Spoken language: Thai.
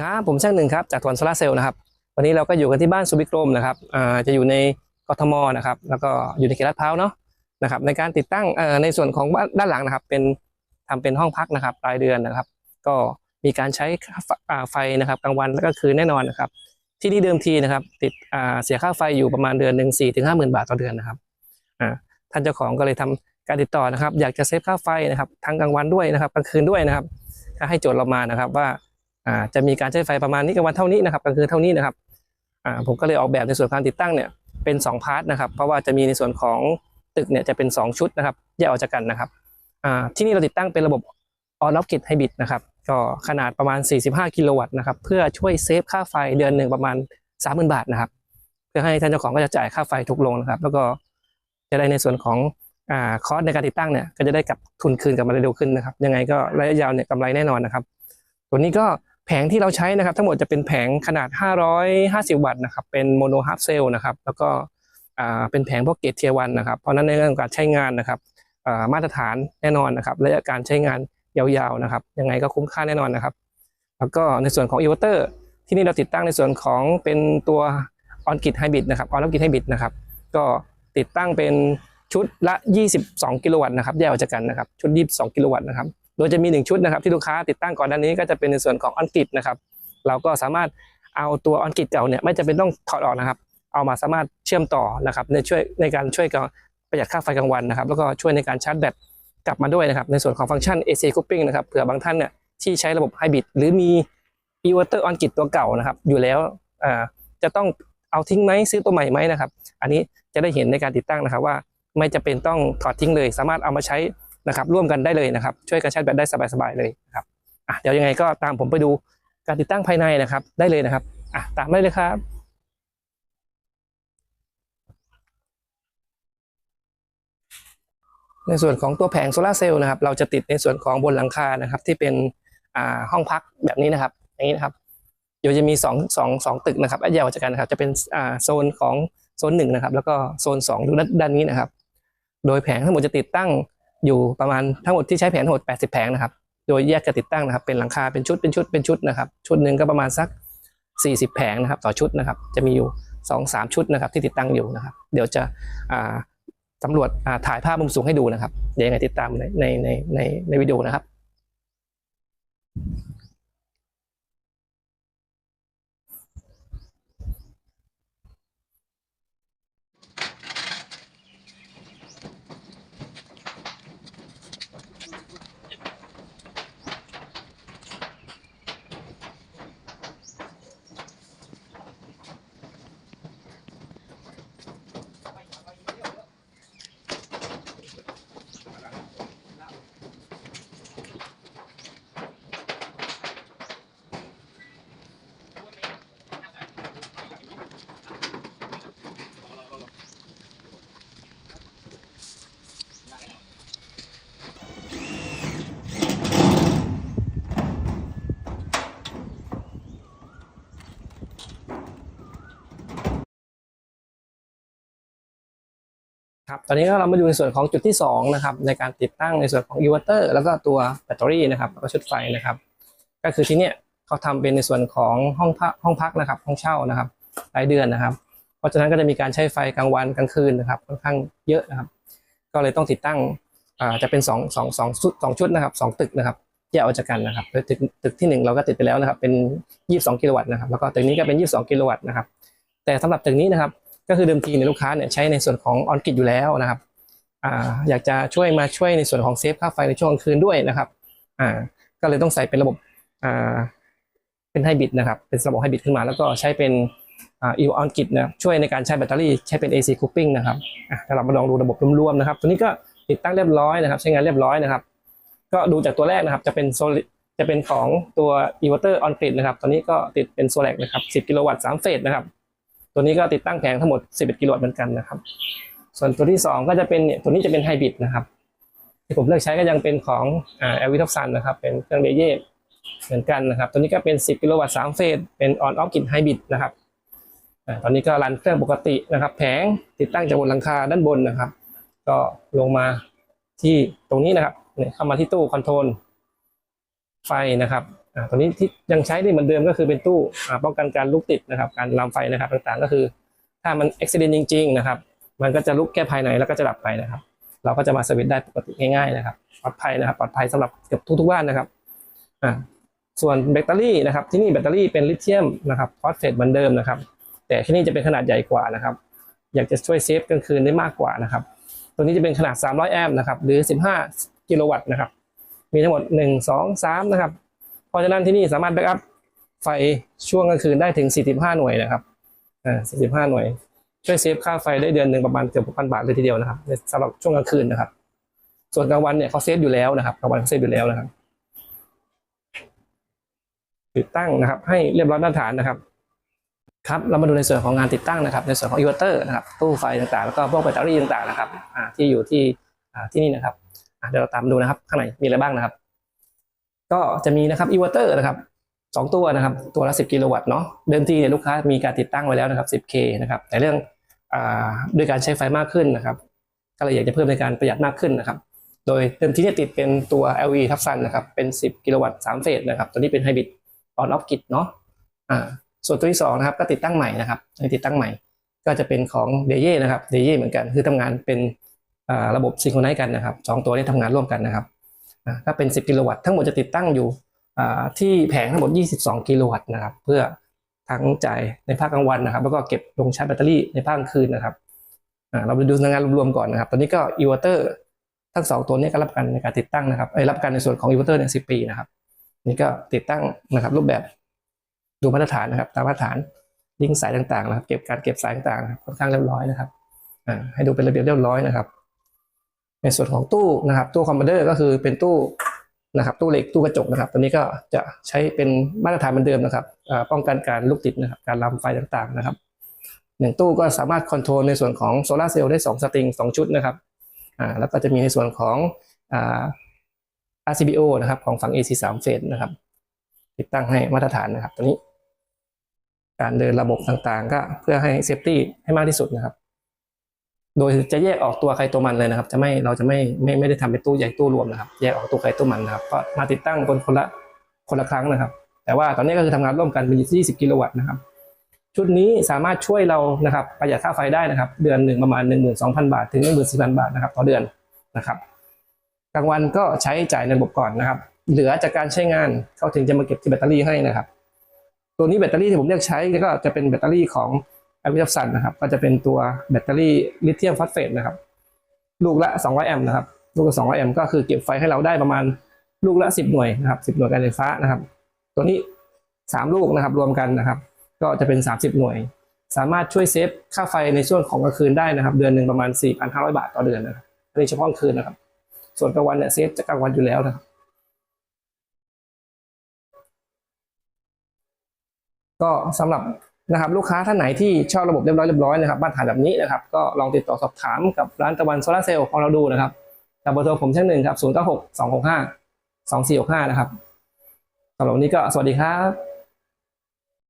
ครับผมช่างหนึ่งครับจากทวนโซลาเซลล์นะครับ วันนี้เราก็อยู่กันที่บ้านสุบิกรมนะครับจะอยู่ในกทมนะครับ แล้วก็อยู่ในเขตลาดพร้าวเนาะนะครับ ในการติดตั้งในส่วนของบ้านด้านหลังนะครับ เป็นทำเป็นห้องพักนะครับรายเดือนนะครับ ก็มีการใช้ไฟนะครับกลางวันแล้วก็คืนแน่นอนนะครับ ที่นี่เดิมทีนะครับ ติดเสียค่าไฟอยู่ประมาณเดือนหนึ่งสี่ถึงห้าหมื่นบาทต่อเดือนนะครับท่านเจ้าของก็เลยทำการติดต่อนะครับ อยากจะเซฟค่าไฟนะครับทั้งกลางวันด้วยนะครับกลางคืนด้วยนะครับให้โจทย์เรามานะครับว่า อ่าจะมีการใช้ไฟประมาณนี้กลางวันเท่านี้นะครับกลางคืนเท่านี้นะครับอ่าผมก็เลยออกแบบในส่วนการติดตั้งเนี่ยเป็น2พาร์ทนะครับเพราะว่าจะมีในส่วนของตึกเนี่ยจะเป็น 2 ชุดนะครับแยกออกจากกันนะครับอ่าที่นี่เราติดตั้งเป็นระบบออนล็อกกิ h ไฮบริดนะครับก็ขนาดประมาณ 45 กิโลวัตต์นะครับเพื่อช่วยเซฟค่าไฟเดือนหนึ่งประมาณ 30,000 บาทนะครับเพื่อให้ท่านเจ้าของก็จะจ่ายค่าไฟถูกลงนะครับแล้วก็จะได้ในส่วนของอ่าคอสในการติดตั้งเนี่ยก็จะได้กลับทุนคืนกลับมาเร็วขึ้นนะครับยังไงก็ระยะยาวเนี่ยกำไรแน่นอนนะครับ ตัวนี้ก็ แผงที่เราใช้นะครับ ทั้งหมดจะเป็นแผงขนาด 550 วัตต์นะครับ เป็นโมโนฮาร์ฟเซลนะครับ แล้วก็เป็นแผงพวกเกตเทียวันนะครับ เพราะนั้นในเรื่องการใช้งานนะครับมาตรฐานแน่นอนนะครับระยะการใช้งานยาวๆนะครับ ยังไงก็คุ้มค่าแน่นอนนะครับ แล้วก็ในส่วนของอินเวอร์เตอร์ที่นี่เราติดตั้งในส่วนของเป็นตัวออนกิ h ไฮบริดนะครับออนกิ h ไฮบริดนะครับ ก็ติดตั้งเป็นชุดละ 22 กิโลวัตต์นะครับ แยกออกจากกันนะครับ ชุด 22 กิโลวัตต์นะครับ โดยจะมี1ชุดนะครับที่ลูกค้าติดตั้งก่อนด้านนี้ก็จะเป็นในส่วนของออนกิ h นะครับ เราก็สามารถเอาตัวออนกิ h เก่าเนี่ยไม่จำเป็นต้องถอดออกนะครับ เอามาสามารถเชื่อมต่อนะครับในช่วยในการช่วยกับประหยัดค่าไฟกลางวันนะครับ แล้วก็ช่วยในการชาร์จแบตกลับมาด้วยนะครับ ในส่วนของฟังก์ชัน AC coupling นะครับเผื่อบางท่านเนี่ยที่ใช้ระบบไฮบริดหรือมีอินเวอร์เตอร์ออนกิ h ตัวเก่านะครับ อยู่แล้วจะต้องเอาทิ้งไหมซื้อตัวใหม่ไหมนะครับ อันนี้จะได้เห็นในการติดตั้งนะครับว่าไม่จะเป็นต้องถอดทิ้งเลย สามารถเอามาใช้ นะครับ ร่วมกันได้เลยนะครับ ช่วยกันชาร์จแบตได้สบายๆเลยนะครับอะเดี๋ยวยังไงก็ตามผมไปดูการติดตั้งภายในนะครับ ได้เลยนะครับอะตามได้เลยครับในส่วนของตัวแผงโซลาร์เซลล์นะครับเราจะติดในส่วนของบนหลังคานะครับ ที่เป็นอ่าห้องพักแบบนี้นะครับอย่างนี้นะครับเดี๋ยวจะมีสองสองสองตึกนะครับแยกออกจากกันนะครับจะเป็นโซนของโซนหนึ่งนะครับแล้วก็โซนสองอยู่ด้านนี้นะครับ โดยแผงทั้งหมดจะติดตั้ง อยู่ประมาณทั้งหมดที่ใช้แผงทั้งหมด80 แผงนะครับ โดยแยกกันติดตั้งนะครับ เป็นหลังคาเป็นชุดเป็นชุดเป็นชุดนะครับ ชุดหนึ่งก็ประมาณสัก 40 แผงนะครับต่อชุดนะครับ จะมีอยู่2อสชุดนะครับ ที่ติดตั้งอยู่นะครับ เดี๋ยวจะอ่าสำรวจถ่ายภาพมุมสูงให้ดูนะครับเดี๋ยวยังไงติดตามในในในในในวิดีโอนะครับ ครับตอนนี้ก็เรามาดูในส่วนของจุดที่2นะครับในการติดตั้งในส่วนของอินเวอร์เตอร์แล้วก็ตัวแบตเตอรี่นะครับแล้วก็ชุดไฟนะครับ ก็คือที่เนี้ยเขาทำเป็นในส่วนของห้องพักห้องพักนะครับ ห้องเช่านะครับรายเดือนนะครับ เพราะฉะนั้นก็จะมีการใช้ไฟกลางวันกลางคืนนะครับค่อนข้างเยอะนะครับ ก็เลยต้องติดตั้งอ่าจะเป็นสองชุดสองชุดนะครับสองตึกนะครับแยกออกจากกันนะครับตึกตึกที่หนึ่งเราก็ติดไปแล้วนะครับเป็น 22 กิโลวัตต์นะครับแล้วก็ตึกนี้ก็เป็น 22 กิโลวัตต์นะครับแต่สำหรับตึกนี้นะครับ ก็คือเดิมทีเนี่ยลูกค้าเนี่ยใช้ในส่วนของออนกิ h อยู่แล้วนะครับอ่าอยากจะช่วยมาช่วยในส่วนของเซฟค่าไฟในช่วงกลางคืนด้วยนะครับอ่าก็เลยต้องใส่เป็นระบบอ่าเป็นไฮบริดนะครับ เป็นระบบไฮบริดขึ้นมา แล้วก็ใช้เป็นอ่าอีออนกิ h นะช่วยในการใช้แบตเตอรี่ใช้เป็น AC coupling นะครับอะถ้าเรามาลองดูระบบรวมๆนะครับ ตัวนี้ก็ติดตั้งเรียบร้อยนะครับ ใช้งานเรียบร้อยนะครับ ก็ดูจากตัวแรกนะครับ จะเป็นโซลิจะเป็นของตัวอิเวอร์เตอร์ออนกริดนะครับ ตอนนี้ก็ติดเป็นโซลาร์นะครับ 10 กิโลวัตต์3เฟสนะครับ ตัวนี้ก็ติดตั้งแผงทั้งหมด 11 กิโลวัตต์เหมือนกันนะครับ ส่วนตัวที่ 2 ก็จะเป็นเนี่ยตัวนี้จะเป็นไฮบริดนะครับ ที่ผมเลือกใช้ก็ยังเป็นของอ่าเอลวิทัฟซันนะครับ เป็นเครื่องเดเย่เหมือนกันนะครับ ตัวนี้ก็เป็น 10 กิโลวัตต์3เฟส เป็นออนออฟกิดไฮบริดนะครับอ่าตอนนี้ก็รันเครื่องปกตินะครับ แผงติดตั้งจากบนหลังคาด้านบนนะครับ ก็ลงมาที่ตรงนี้นะครับเนี่ยเข้ามาที่ตู้คอนโทรลไฟนะครับ ตัวนี้ที่ยังใช้ได้เหมือนเดิมก็คือเป็นตู้ป้องกันการลุกติดนะครับ การลามไฟนะครับต่างๆ ก็คือ ถ้ามันอุบิเหตุจริง ๆ นะครับ มันก็จะลุกแค่ภายในแล้วก็จะดับไปนะครับ เราก็จะมาสวิตช์ได้ปกติง่ายๆนะครับปลอดภัยนะครับ ปลอดภัยสำหรับเกือบทุกๆบ้านนะครับอ่าส่วนแบตเตอรี่นะครับ ที่นี่แบตเตอรี่เป็นลิเธียมนะครับฟอสเฟตเหมือนเดิมนะครับ แต่ที่นี่จะเป็นขนาดใหญ่กว่านะครับ อยากจะช่วยเซฟกลางคืนได้มากกว่านะครับ ตัวนี้จะเป็นขนาด 300 แอมป์นะครับ หรือ 15 กิโลวัตต์นะครับ มีทั้งหมด 1 2 3 นะครับ เพราะฉะนั้นที่นี่สามารถแบ็กอัพไฟช่วงกลางคืนได้ถึง 45 หน่วยนะครับอ่า45 หน่วย ช่วยเซฟค่าไฟได้เดือนหนึ่งประมาณเกือบพันบาทเลยทีเดียวนะครับสำหรับช่วงกลางคืนนะครับ ส่วนกลางวันเนี่ยเขาเซฟอยู่แล้วนะครับกลางวันเขาเซฟอยู่แล้วนะครับติดตั้งนะครับ ให้เรียบร้อยมาตรฐานนะครับครับเรามาดูในส่วนของงานติดตั้งนะครับ ในส่วนของอินเวอร์เตอร์นะครับตู้ไฟต่างๆ แล้วก็พวกแบตเตอรี่ต่างๆนะครับที่อยู่ที่ที่นี่นะครับเดี๋ยวเราตามดูนะครับ ข้างในมีอะไรบ้างนะครับ ก็จะมีนะครับอินเวอร์เตอร์นะครับสองตัวนะครับ ตัวละ 10 กิโลวัตต์เนาะเดิมทีเนี่ยลูกค้ามีการติดตั้งไว้แล้วนะครับ 10K นะครับแต่เรื่องอด้วยการใช้ไฟมากขึ้นนะครับ ก็เลยอยากจะเพิ่มในการประหยัดมากขึ้นนะครับ โดยเดิมทีเนี่ยติดเป็นตัว LV ทับซันนะครับ เป็น 10 กิโลวัตต์3เฟสนะครับตัวนี้เป็นไฮบริดออนออฟกิดเนาะอ่าส่วนตัวที่สองนะครับก็ติดตั้งใหม่นะครับติดตั้งใหม่ ก็จะเป็นของเดเย่นะครับเดเย่เหมือนกันคือทำงานเป็นระบบซิงโครไนซ์กันนะครับสองตัวนี้ทำงานร่วมกันนะครับ อ่าเป็น 10 กิโลวัตต์ทั้งหมดจะติดตั้งอยู่ที่แผงทั้งหมด 22 กิโลวัตต์นะครับ เพื่อทั้งจ่ายในภาคกลางวันนะครับ แล้วก็เก็บลงชาร์จแบตเตอรี่ในภาคกลางคืนนะครับเราไปดูงานรวมๆก่อนนะครับ ตอนนี้ก็อิเวอร์เตอร์ทั้งสองตัวนี้ก็รับกันในการติดตั้งนะครับเอ้รับกันในส่วนของอิเวอร์เตอร์เนี่ยสิปีนะครับ นี่ก็ติดตั้งนะครับ รูปแบบดูมาตรฐานนะครับ ตามมาตรฐานลิงสายต่างๆนะครับ เก็บการเก็บสายต่างๆค่อนข้างเรียบร้อยนะครับให้ดูเป็นระเบียบเรียบร้อยนะครับ ในส่วนของตู้นะครับตู้คอมมานเดอร์ก็คือเป็นตู้นะครับตู้เหล็กตู้กระจกนะครับ ตัวนี้ก็จะใช้เป็นมาตรฐานเหมือนเดิมนะครับป้องกันการลุกติดนะครับการลามไฟต่างๆนะครับหนึ่งตู้ก็สามารถคอนโทรลในส่วนของโซลาเซลล์ได้สองสตริงสองชุดนะครับอ่าแล้วก็จะมีในส่วนของอ่า RCBO นะครับของฝั่ง AC 3เฟสนะครับ ติดตั้งให้มาตรฐานนะครับตัวนี้ การเดินระบบต่างๆ ก็เพื่อให้เซฟตี้ให้มากที่สุดนะครับ โดยจะแยกออกตัวใครตัวมันเลยนะครับ จะไม่เราจะไม่ไม่ไม่ได้ทำเป็นตู้ใหญ่ตู้รวมนะครับ แยกออกตัวใครตัวมันนะครับ ก็มาติดตั้งคนคนละคนละครั้งนะครับ แต่ว่าตอนนี้ก็คือทำงานร่วมกันเป็น20 กิโลวัตต์นะครับ ชุดนี้สามารถช่วยเรานะครับประหยัดค่าไฟได้นะครับ เดือนหนึ่งประมาณ 12,000 บาท ถึง 14,000 บาทนะครับต่อเดือนนะครับกลางวันก็ใช้จ่ายในระบบก่อนนะครับ เหลือจากการใช้งานเขาถึงจะมาเก็บที่แบตเตอรี่ให้นะครับ ตัวนี้แบตเตอรี่ที่ผมเลือกใช้ก็จะเป็นแบตเตอรี่ของ อม p ิ r ซันนะครับ ก็จะเป็นตัวแบตเตอรี่ลิเธียมฟอสเฟตนะครับ ลูกละ 200 แอมป์นะครับ ลูกละ 200 แอมป์ก็คือเก็บไฟให้เราได้ประมาณลูกละ 10 หน่วยนะครับ10 หน่วยการไฟฟ้านะครับ ตัวนี้ 3 ลูกนะครับรวมกันนะครับ ก็จะเป็น 30 หน่วย สามารถช่วยเซฟค่าไฟในช่วงของกลางคืนได้นะครับ เดือนหนึ่งประมาณ 4,500 บาทต่อเดือนนะครับอันนี้เฉพาะคืนนะครับ ส่วนกลางวันเนี่ยเซฟจะกลางวันอยู่แล้วนะครับก็สำหรับ นะครับลูกค้าท่านไหนที่ชอบระบบเรียบร้อยเรียบร้อยนะครับมาตรฐานแบบนี้นะครับก็ลองติดต่อสอบถามกับร้านตะวันโซลาเซลล์ของเราดูนะครับกับเบอร์โทรผมเช่นหนึ่งครับศูนย์เจ้าหกสองหกห้าสองสี่หกห้านะครับสำหรับวันนี้ก็สวัสดีครับ